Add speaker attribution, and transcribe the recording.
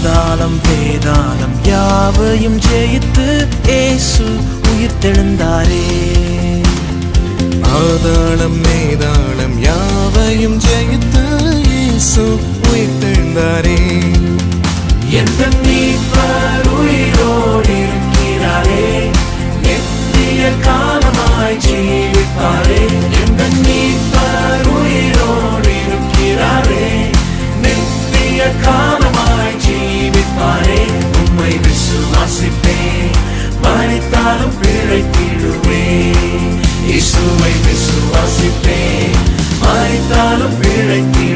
Speaker 1: பாதாளம் வேதாளம் யாவையும் ஜெயித்து ஏசு உயிர்த்தெழுந்தாரே.
Speaker 2: பாதாளம் வேதாளம் யாவையும் ஜெயித்து ஏசு உயிர்த்தெழுந்தாரே.
Speaker 1: எந்த மீட்பர் உயிரோடு இருக்கிறாரே நித்திய காலமாய் ஜீவிப்பாரே. சாதித்தாலும் பிழைத்தீர்